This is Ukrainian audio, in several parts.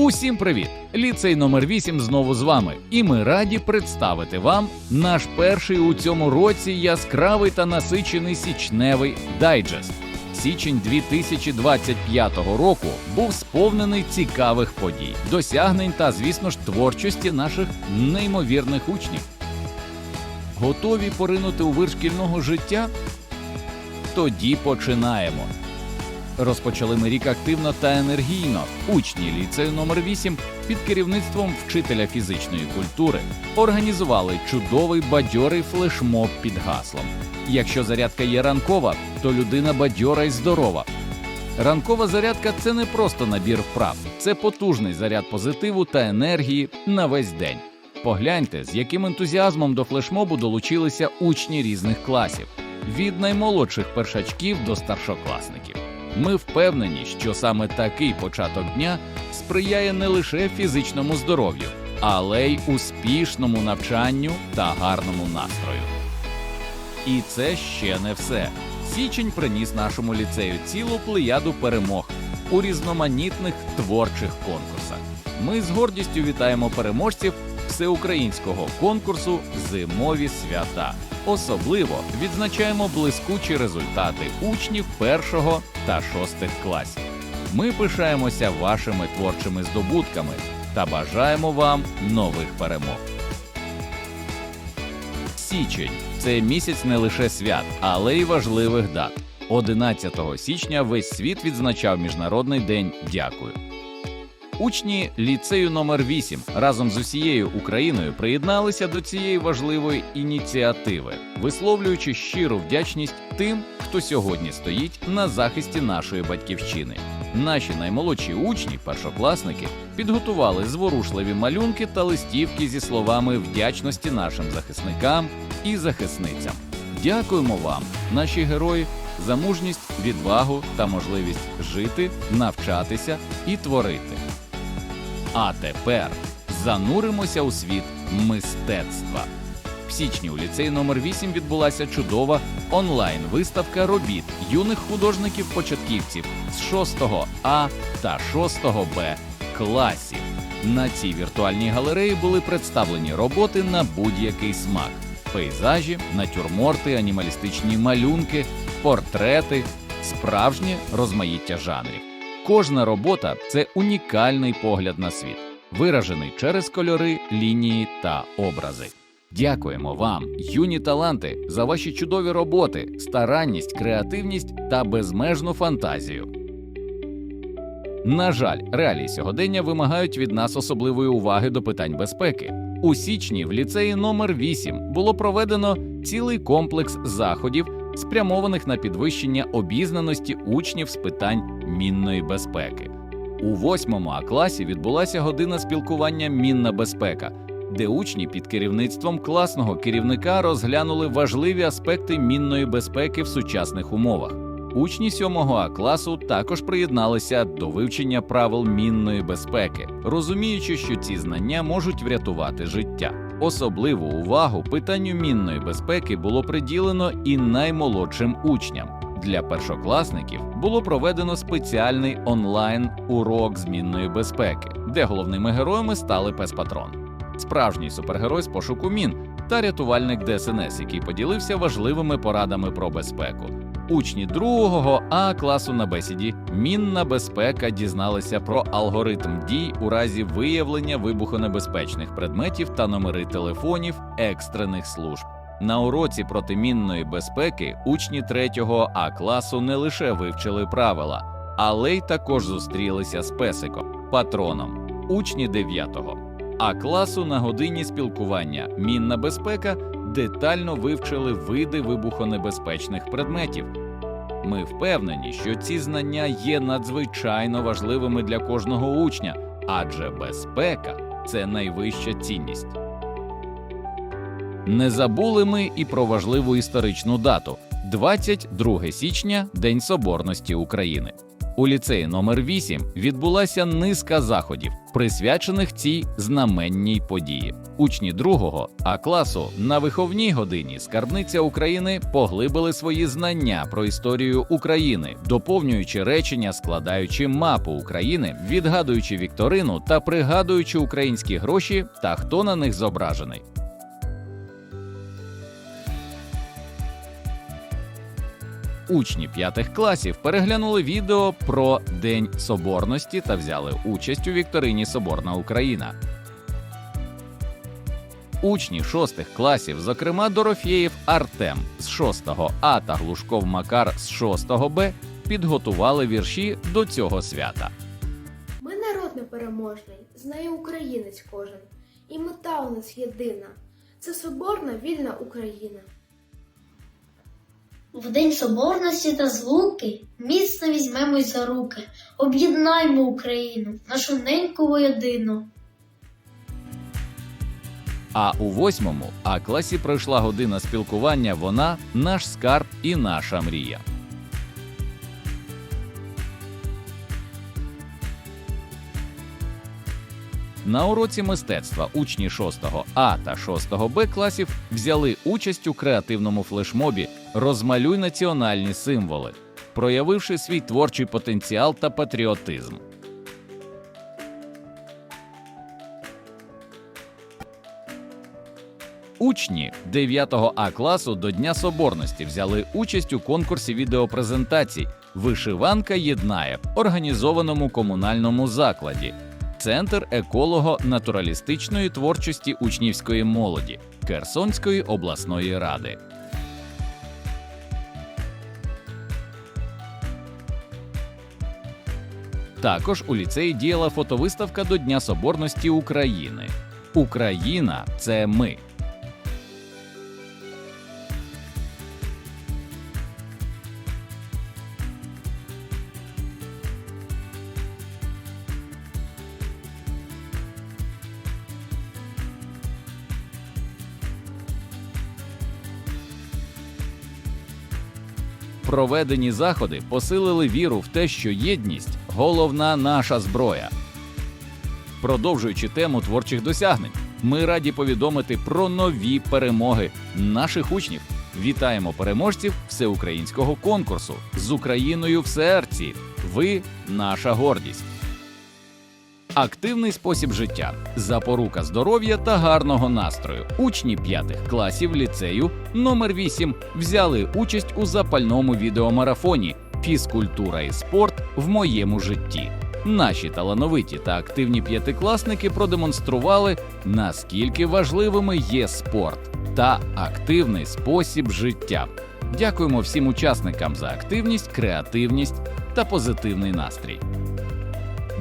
Усім привіт! Ліцей номер 8 знову з вами, і ми раді представити вам наш перший у цьому році яскравий та насичений січневий дайджест. Січень 2025 року був сповнений цікавих подій, досягнень та, звісно ж, творчості наших неймовірних учнів. Готові поринути у вир шкільного життя? Тоді починаємо. Розпочали ми рік активно та енергійно. Учні ліцею номер 8 під керівництвом вчителя фізичної культури організували чудовий бадьорий флешмоб під гаслом. Якщо зарядка є ранкова, то людина бадьора й здорова. Ранкова зарядка це не просто набір вправ, це потужний заряд позитиву та енергії на весь день. Погляньте, з яким ентузіазмом до флешмобу долучилися учні різних класів від наймолодших першачків до старшокласників. Ми впевнені, що саме такий початок дня сприяє не лише фізичному здоров'ю, але й успішному навчанню та гарному настрою. І це ще не все. Січень приніс нашому ліцею цілу плеяду перемог у різноманітних творчих конкурсах. Ми з гордістю вітаємо переможців всеукраїнського конкурсу Зимові свята. Особливо відзначаємо блискучі результати учнів першого та шостих класів. Ми пишаємося вашими творчими здобутками та бажаємо вам нових перемог. Січень це місяць не лише свят, але й важливих дат. 11 січня весь світ відзначав Міжнародний день Дякую. Учні ліцею номер 8 разом з усією Україною приєдналися до цієї важливої ініціативи, висловлюючи щиру вдячність тим, хто сьогодні стоїть на захисті нашої батьківщини. Наші наймолодші учні, першокласники, підготували зворушливі малюнки та листівки зі словами вдячності нашим захисникам і захисницям. Дякуємо вам, наші герої, за мужність, відвагу та можливість жити, навчатися і творити. А тепер зануримося у світ мистецтва. В січні у ліцеї номер 8 відбулася чудова онлайн-виставка робіт юних художників-початківців з 6 А та 6 Б класів. На цій віртуальній галереї були представлені роботи на будь-який смак: пейзажі, натюрморти, анімалістичні малюнки, портрети, справжнє розмаїття жанрів. Кожна робота це унікальний погляд на світ, виражений через кольори, лінії та образи. Дякуємо вам, юні таланти, за ваші чудові роботи, старанність, креативність та безмежну фантазію. На жаль, реалії сьогодення вимагають від нас особливої уваги до питань безпеки. У січні в ліцеї номер 8 було проведено цілий комплекс заходів, спрямованих на підвищення обізнаності учнів з питань мінної безпеки. У восьмому А класі відбулася година спілкування Мінна безпека, де учні під керівництвом класного керівника розглянули важливі аспекти мінної безпеки в сучасних умовах. Учні 7 А класу також приєдналися до вивчення правил мінної безпеки, розуміючи, що ці знання можуть врятувати життя. Особливу увагу питанню мінної безпеки було приділено і наймолодшим учням. Для першокласників було проведено спеціальний онлайн урок з мінної безпеки, де головними героями стали пес-патрон, справжній супергерой з пошуку мін та рятувальник ДСНС, який поділився важливими порадами про безпеку. Учні другого А класу на бесіді мінна безпека дізналися про алгоритм дій у разі виявлення вибухонебезпечних предметів та номери телефонів екстрених служб. На уроці протимінної безпеки учні 3 А класу не лише вивчили правила, але й також зустрілися з песиком, патроном. Учні 9 А класу на годині спілкування Мінна безпека детально вивчили види вибухонебезпечних предметів. Ми впевнені, що ці знання є надзвичайно важливими для кожного учня, адже безпека це найвища цінність. Не забули ми і про важливу історичну дату 22 січня День Соборності України. У ліцеї номер 8 відбулася низка заходів, присвячених цій знаменній події. Учні другого А класу на виховній годині скарбниця України поглибили свої знання про історію України, доповнюючи речення, складаючи мапу України, відгадуючи вікторину та пригадуючи українські гроші та хто на них зображений. Учні п'ятих класів переглянули відео про День Соборності та взяли участь у вікторині Соборна Україна. Учні шостих класів, зокрема Дорофєєв Артем з 6 А та Глушков Макар з 6 Б, підготували вірші до цього свята. Ми народ непереможний, знає українець кожен, і мета у нас єдина це соборна вільна Україна. В день соборності та злуки міцно візьмемось за руки, об'єднаймо Україну, нашу неньку воєдину. А у восьмому А класі пройшла година спілкування. Вона наш скарб і наша мрія. На уроці мистецтва учні 6 А та 6 Б класів взяли участь у креативному флешмобі Розмалюй національні символи, проявивши свій творчий потенціал та патріотизм. Учні 9 А класу до Дня Соборності взяли участь у конкурсі відеопрезентацій Вишиванка єднає, організованому комунальному закладі, Центр еколого-натуралістичної творчості учнівської молоді Херсонської обласної ради. Також у ліцеї діяла фотовиставка до Дня Соборності України. Україна це ми. Проведені заходи посилили віру в те, що єдність головна наша зброя. Продовжуючи тему творчих досягнень, ми раді повідомити про нові перемоги наших учнів. Вітаємо переможців всеукраїнського конкурсу з Україною в серці. Ви наша гордість. Активний спосіб життя, запорука здоров'я та гарного настрою. Учні п'ятих класів ліцею номер 8 взяли участь у запальному відеомарафоні Фізкультура і спорт в моєму житті. Наші талановиті та активні п'ятикласники продемонстрували, наскільки важливими є спорт та активний спосіб життя. Дякуємо всім учасникам за активність, креативність та позитивний настрій.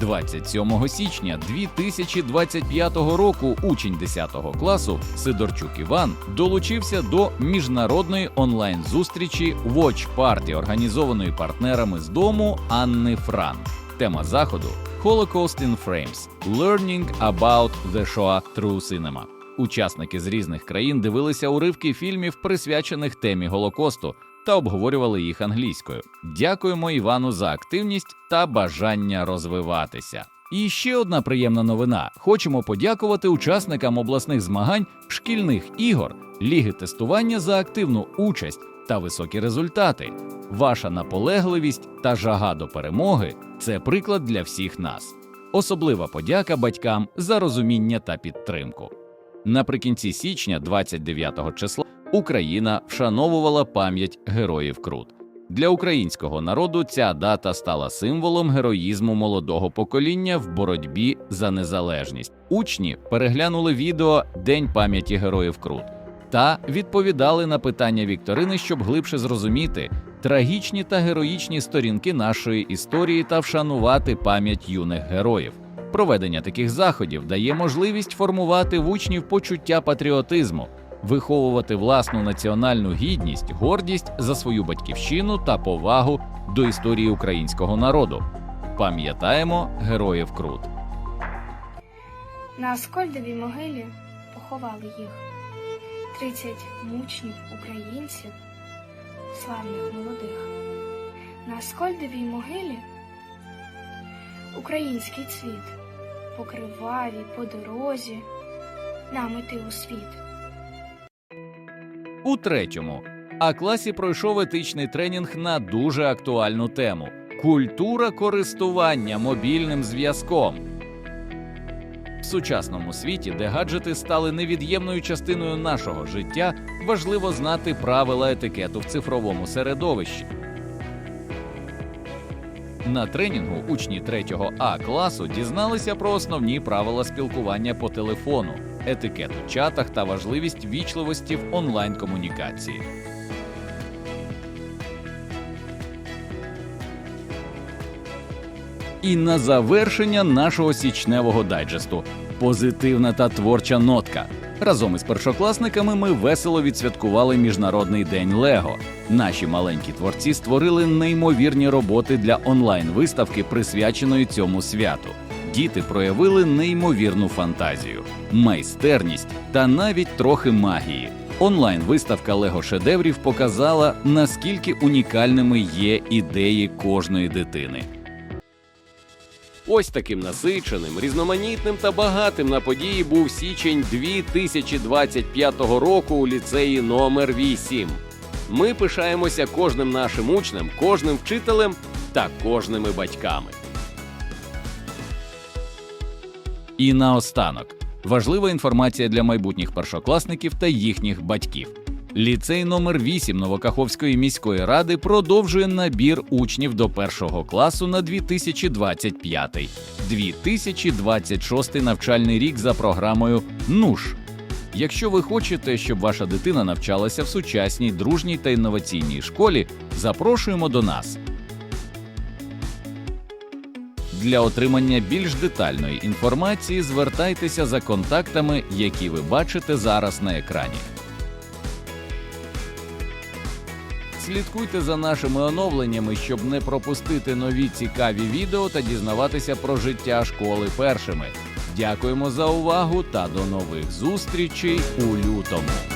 27 січня 2025 року учень 10 класу Сидорчук Іван долучився до міжнародної онлайн-зустрічі Watch Party, організованої партнерами з дому Анни Франк. Тема заходу Holocaust in Frames – Learning about the Shoah through Cinema. Учасники з різних країн дивилися уривки фільмів, присвячених темі Голокосту, та обговорювали їх англійською. Дякуємо Івану за активність та бажання розвиватися. І ще одна приємна новина: хочемо подякувати учасникам обласних змагань, шкільних ігор, ліги тестування за активну участь та високі результати. Ваша наполегливість та жага до перемоги це приклад для всіх нас. Особлива подяка батькам за розуміння та підтримку. Наприкінці січня, 29 числа, Україна вшановувала пам'ять героїв Крут. Для українського народу ця дата стала символом героїзму молодого покоління в боротьбі за незалежність. Учні переглянули відео День пам'яті героїв Крут та відповідали на питання Вікторини, щоб глибше зрозуміти трагічні та героїчні сторінки нашої історії та вшанувати пам'ять юних героїв. Проведення таких заходів дає можливість формувати в учнів почуття патріотизму, виховувати власну національну гідність, гордість за свою батьківщину та повагу до історії українського народу. Пам'ятаємо героїв Крут. На Аскольдовій могилі поховали їх 30 мучнів українців, славних молодих. На Аскольдовій могилі український цвіт, по кривавій, по дорозі, нам іти у світ. У третьому А класі пройшов етичний тренінг на дуже актуальну тему культура користування мобільним зв'язком. В сучасному світі, де гаджети стали невід'ємною частиною нашого життя, важливо знати правила етикету в цифровому середовищі. На тренінгу учні 3 А класу дізналися про основні правила спілкування по телефону, етикет у чатах та важливість вічливості в онлайн-комунікації. І на завершення нашого січневого дайджесту позитивна та творча нотка. Разом із першокласниками ми весело відсвяткували Міжнародний день Лего. Наші маленькі творці створили неймовірні роботи для онлайн-виставки, присвяченої цьому святу. Діти проявили неймовірну фантазію, майстерність та навіть трохи магії. Онлайн-виставка Лего шедеврів показала, наскільки унікальними є ідеї кожної дитини. Ось таким насиченим, різноманітним та багатим на події був січень 2025 року у ліцеї номер 8. Ми пишаємося кожним нашим учнем, кожним вчителем та кожними батьками. І наостанок важлива інформація для майбутніх першокласників та їхніх батьків. Ліцей номер 8 Новокаховської міської ради продовжує набір учнів до першого класу на 2025-2026 навчальний рік за програмою НУШ. Якщо ви хочете, щоб ваша дитина навчалася в сучасній, дружній та інноваційній школі, запрошуємо до нас. Для отримання більш детальної інформації звертайтеся за контактами, які ви бачите зараз на екрані. Слідкуйте за нашими оновленнями, щоб не пропустити нові цікаві відео та дізнаватися про життя школи першими. Дякуємо за увагу та до нових зустрічей у лютому.